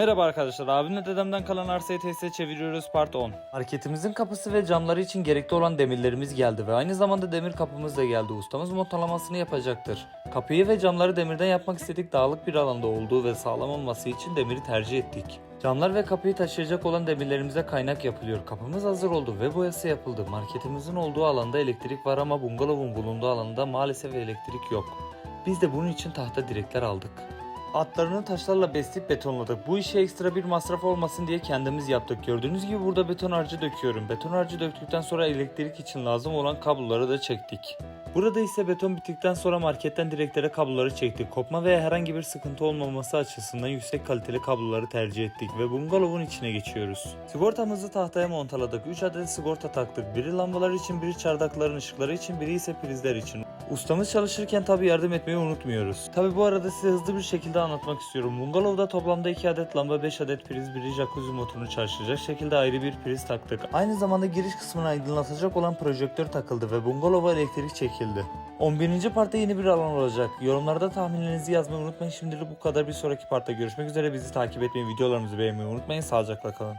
Merhaba arkadaşlar, abimle dedemden kalan arsayı tesise çeviriyoruz part 10. Marketimizin kapısı ve camları için gerekli olan demirlerimiz geldi ve aynı zamanda demir kapımız da geldi. Ustamız montalamasını yapacaktır. Kapıyı ve camları demirden yapmak istedik dağlık bir alanda olduğu ve sağlam olması için demiri tercih ettik. Camlar ve kapıyı taşıyacak olan demirlerimize kaynak yapılıyor. Kapımız hazır oldu ve boyası yapıldı. Marketimizin olduğu alanda elektrik var ama bungalovun bulunduğu alanda maalesef elektrik yok. Biz de bunun için tahta direkler aldık. Atlarını taşlarla besleyip betonladık. Bu işe ekstra bir masraf olmasın diye kendimiz yaptık. Gördüğünüz gibi burada beton harcı döküyorum. Beton harcı döktükten sonra elektrik için lazım olan kabloları da çektik. Burada ise beton bittikten sonra marketten direklere kabloları çektik. Kopma veya herhangi bir sıkıntı olmaması açısından yüksek kaliteli kabloları tercih ettik ve bungalovun içine geçiyoruz. Sigortamızı tahtaya montaladık. 3 adet sigorta taktık. Biri lambalar için, biri çardakların ışıkları için, biri ise prizler için. Ustamız çalışırken tabi yardım etmeyi unutmuyoruz. Tabi bu arada size hızlı bir şekilde anlatmak istiyorum. Bungalovda toplamda 2 adet lamba, 5 adet priz, biri jacuzzi motorunu çalıştıracak şekilde ayrı bir priz taktık. Aynı zamanda giriş kısmını aydınlatacak olan projektör takıldı ve bungalova elektrik çekildi. 11. partta yeni bir alan olacak. Yorumlarda tahminlerinizi yazmayı unutmayın. Şimdilik bu kadar. Bir sonraki partta görüşmek üzere. Bizi takip etmeyi, videolarımızı beğenmeyi unutmayın. Sağlıcakla kalın.